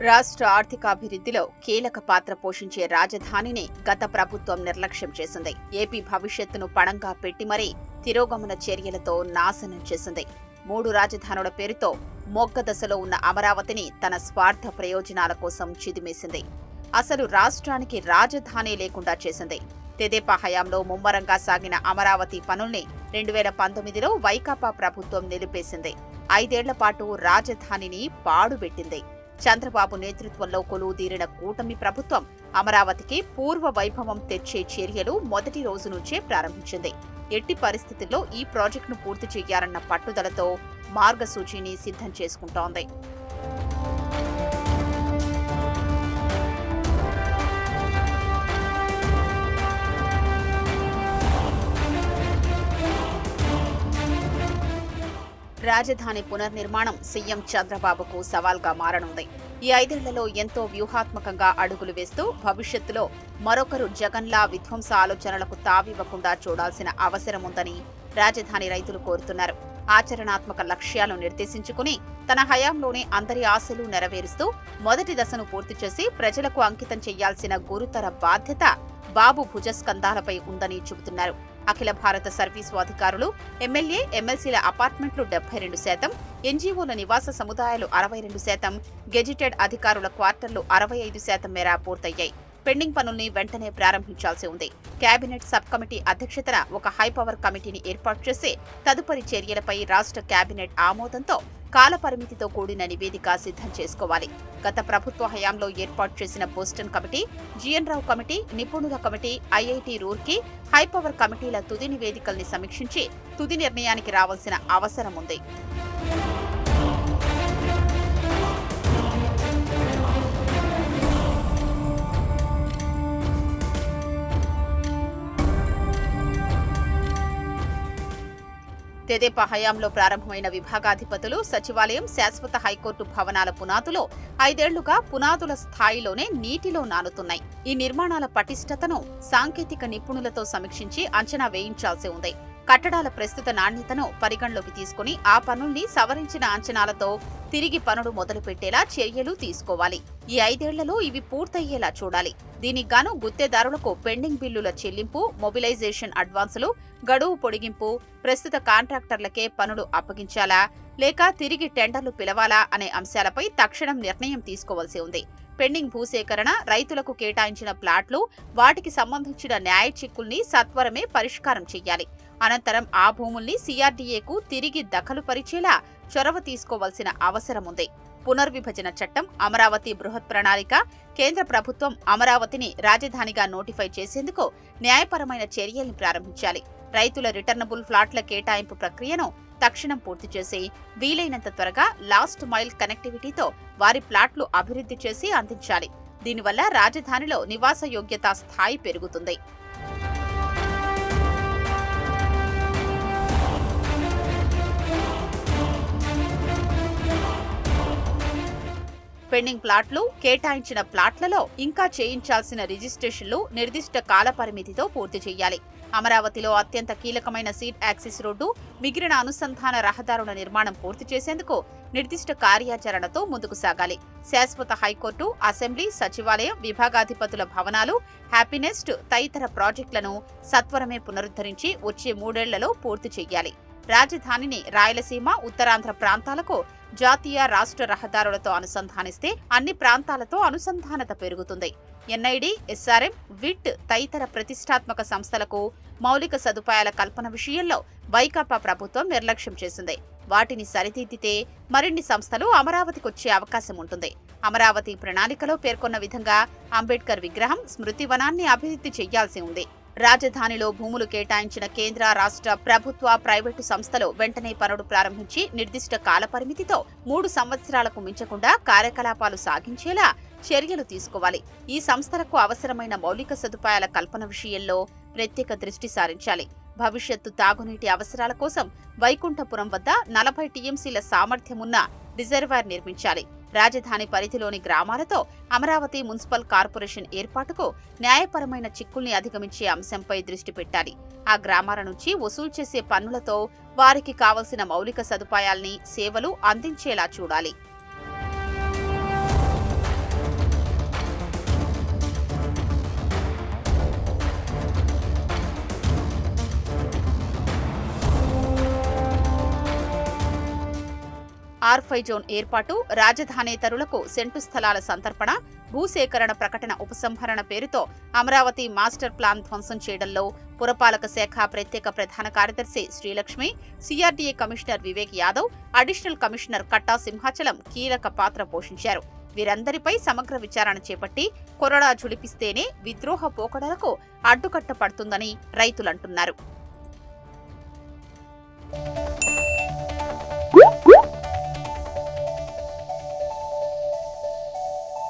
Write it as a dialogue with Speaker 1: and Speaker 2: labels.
Speaker 1: రాష్ట్ర ఆర్థికాభివృద్ధిలో కీలక పాత్ర పోషించే రాజధానిని గత ప్రభుత్వం నిర్లక్ష్యం చేసింది. ఏపీ భవిష్యత్తును పణంగా పెట్టి మరీ తిరోగమన చర్యలతో నాశనం చేసింది. మూడు రాజధానుల పేరుతో మొగ్గ దశలో ఉన్న అమరావతిని తన స్వార్థ ప్రయోజనాల కోసం చిదిమేసింది. అసలు రాష్ట్రానికి రాజధాని లేకుండా చేసింది. తెదేపా హయాంలో ముమ్మరంగా సాగిన అమరావతి పనుల్ని రెండు వేల పంతొమ్మిదిలో వైకాపా ప్రభుత్వం నిలిపేసింది. ఐదేళ్ళ పాటు రాజధానిని పాడుబెట్టింది. చంద్రబాబు నేతృత్వంలో కొలువుదీరిన కూటమి ప్రభుత్వం అమరావతికి పూర్వ వైభవం తెచ్చే చర్యలు మొదటి రోజు నుంచే ప్రారంభించింది. ఎట్టి పరిస్థితుల్లో ఈ ప్రాజెక్టును పూర్తి చేయాలన్న పట్టుదలతో మార్గసూచిని సిద్ధం చేసుకుంటోంది. రాజధాని పునర్నిర్మాణం సీఎం చంద్రబాబుకు సవాల్గా మారనుంది. ఈ ఐదేళ్ళలో ఎంతో వ్యూహాత్మకంగా అడుగులు వేస్తూ భవిష్యత్తులో మరొకరు జగన్లా విధ్వంస ఆలోచనలకు తావివ్వకుండా చూడాల్సిన అవసరం ఉందని రాజధాని రైతులు కోరుతున్నారు. ఆచరణాత్మక లక్ష్యాలు నిర్దేశించుకుని తన హయాంలోనే అందరి ఆశలు నెరవేరుస్తూ మొదటి దశను పూర్తి చేసి ప్రజలకు అంకితం చేయాల్సిన గురుతర బాధ్యత బాబు భుజస్కంధాలపై ఉందని చెబుతున్నారు. అఖిల భారత సర్వీసు అధికారులు ఎమ్మెల్యే ఎమ్మెల్సీల అపార్ట్మెంట్లు డెబ్బై రెండు శాతం ఎన్జీఓల నివాస సముదాయాలు అరవై రెండు శాతం గెజిటెడ్ అధికారుల క్వార్టర్లు అరవై ఐదు శాతం మేర పూర్తయ్యాయి. పెండింగ్ పనుల్ని వెంటనే ప్రారంభించాల్సి ఉంది. కేబినెట్ సబ్ కమిటీ అధ్యక్షతన ఒక హైపవర్ కమిటీని ఏర్పాటు చేసి తదుపరి చర్యలపై రాష్ట్ర కేబినెట్ ఆమోదంతో కాలపరిమితితో కూడిన నివేదిక సిద్ధం చేసుకోవాలి. గత ప్రభుత్వ హయాంలో ఏర్పాటు చేసిన Boston committee G N Rao committee నిపుణుల committee IIT Roorkee high power కమిటీల తుది నివేదికల్ని సమీక్షించి తుది నిర్ణయానికి రావాల్సిన అవసరం ఉంది. తెదేపా హయాంలో ప్రారంభమైన విభాగాధిపతులు సచివాలయం శాశ్వత హైకోర్టు భవనాల పునాదులో ఐదేళ్ళుగా పునాదుల స్థాయిలోనే నీటిలో నానుతున్నాయి. ఈ నిర్మాణాల పటిష్టతను సాంకేతిక నిపుణులతో సమీక్షించి అంచనా వేయించాల్సి ఉంది. కట్టడాల ప్రస్తుత నాణ్యతను పరిగణలోకి తీసుకుని ఆ పనుల్ని సవరించిన అంచనాలతో తిరిగి పనులు మొదలుపెట్టేలా చర్యలు తీసుకోవాలి. ఈ ఐదేళ్ళలో ఇవి పూర్తయ్యేలా చూడాలి. దీనికి గాను గుత్తేదారులకు పెండింగ్ బిల్లుల చెల్లింపు మొబిలైజేషన్ అడ్వాన్సులు గడువు పొడిగింపు ప్రస్తుత కాంట్రాక్టర్లకే పనులు అప్పగించాలా లేక తిరిగి టెండర్లు పిలవాలా అనే అంశాలపై తక్షణం నిర్ణయం తీసుకోవాల్సి ఉంది. పెండింగ్ భూసేకరణ రైతులకు కేటాయించిన ప్లాట్లు వాటికి సంబంధించిన న్యాయ చిక్కుల్ని సత్వరమే పరిష్కారం చేయాలి అనంతరం ఆ భూముల్ని సీఆర్డీఏకు తిరిగి దఖలు పరిచేలా చొరవ తీసుకోవాల్సిన అవసరం ఉంది పునర్విభజన చట్టం అమరావతి బృహత్ ప్రణాళిక కేంద్ర ప్రభుత్వం అమరావతిని రాజధానిగా నోటిఫై చేసేందుకు న్యాయపరమైన చర్యల్ని ప్రారంభించాలి. రైతుల రిటర్నబుల్ ఫ్లాట్ల కేటాయింపు ప్రక్రియను తక్షణం పూర్తి చేసి వీలైనంత త్వరగా లాస్ట్ మైల్ కనెక్టివిటీతో వారి ప్లాట్లు అభివృద్ధి చేసి అందించాలి. దీనివల్ల రాజధానిలో నివాస యోగ్యత స్థాయి పెరుగుతుంది. పెండింగ్ ప్లాట్లు కేటాయించిన ప్లాట్లలో ఇంకా చేయించాల్సిన రిజిస్ట్రేషన్లు నిర్దిష్ట కాలపరిమితితో పూర్తి చేయాలి. అమరావతిలో అత్యంత కీలకమైన సీట్ యాక్సిస్ రోడ్డు మిగిలిన అనుసంధాన రహదారుల నిర్మాణం పూర్తి చేసేందుకు నిర్దిష్ట కార్యాచరణతో ముందుకు సాగాలి. శాశ్వత హైకోర్టు అసెంబ్లీ సచివాలయం విభాగాధిపతుల భవనాలు హ్యాపీనెస్ట్ తదితర ప్రాజెక్టులను సత్వరమే పునరుద్ధరించి వచ్చే మూడేళ్ళలో పూర్తి చేయాలి. రాజధానిని రాయలసీమ ఉత్తరాంధ్ర ప్రాంతాలకు జాతీయ రాష్ట్ర రహదారులతో అనుసంధానిస్తే అన్ని ప్రాంతాలతో అనుసంధానత పెరుగుతుంది. ఎన్ఐడి ఎస్ఆర్ఎం విట్ తదితర ప్రతిష్టాత్మక సంస్థలకు మౌలిక సదుపాయాల కల్పన విషయంలో వైకాపా ప్రభుత్వం నిర్లక్ష్యం చేసింది. వాటిని సరిదిద్దితే మరిన్ని సంస్థలు అమరావతికి వచ్చే అవకాశం ఉంటుంది. అమరావతి ప్రణాళికలో పేర్కొన్న విధంగా అంబేద్కర్ విగ్రహం స్మృతి వనాన్ని అభివృద్ధి చేయాల్సి ఉంది. రాజధానిలో భూములు కేటాయించిన కేంద్ర రాష్ట్ర ప్రభుత్వ ప్రైవేటు సంస్థలు వెంటనే పనులు ప్రారంభించి నిర్దిష్ట కాలపరిమితితో మూడు సంవత్సరాలకు మించకుండా కార్యకలాపాలు సాగించేలా చర్యలు తీసుకోవాలి. ఈ సంస్థలకు అవసరమైన మౌలిక సదుపాయాల కల్పన విషయంలో ప్రత్యేక దృష్టి సారించాలి. భవిష్యత్తు తాగునీటి అవసరాల కోసం వైకుంఠపురం వద్ద నలభై టీఎంసీల సామర్థ్యమున్న రిజర్వాయర్ నిర్మించాలి. రాజధాని పరిధిలోని గ్రామాలతో అమరావతి మున్సిపల్ కార్పొరేషన్ ఏర్పాటుకు న్యాయపరమైన చిక్కుల్ని అధిగమించే అంశంపై దృష్టి పెట్టాలి. ఆ గ్రామాల నుంచి వసూలు చేసే పన్నులతో వారికి కావలసిన మౌలిక సదుపాయాల్ని సేవలు అందించేలా చూడాలి. ఆర్ఫై జోన్ ఏర్పాటు రాజధానేతరులకు సెంటు స్థలాల సంతర్పణ భూసేకరణ ప్రకటన ఉపసంహరణ పేరుతో అమరావతి మాస్టర్ ప్లాన్ ధ్వంసం చేయడంలో పురపాలక శాఖ ప్రత్యేక ప్రధాన కార్యదర్శి Srilakshmi CRDA commissioner Vivek Yadav additional commissioner Katta Simhachalam కీలక పాత్ర పోషించారు. వీరందరిపై సమగ్ర విచారణ చేపట్టి కొరడా జులిపిస్తేనే విద్రోహ పోకడలకు అడ్డుకట్ట పడుతుందని రైతులంటున్నారు.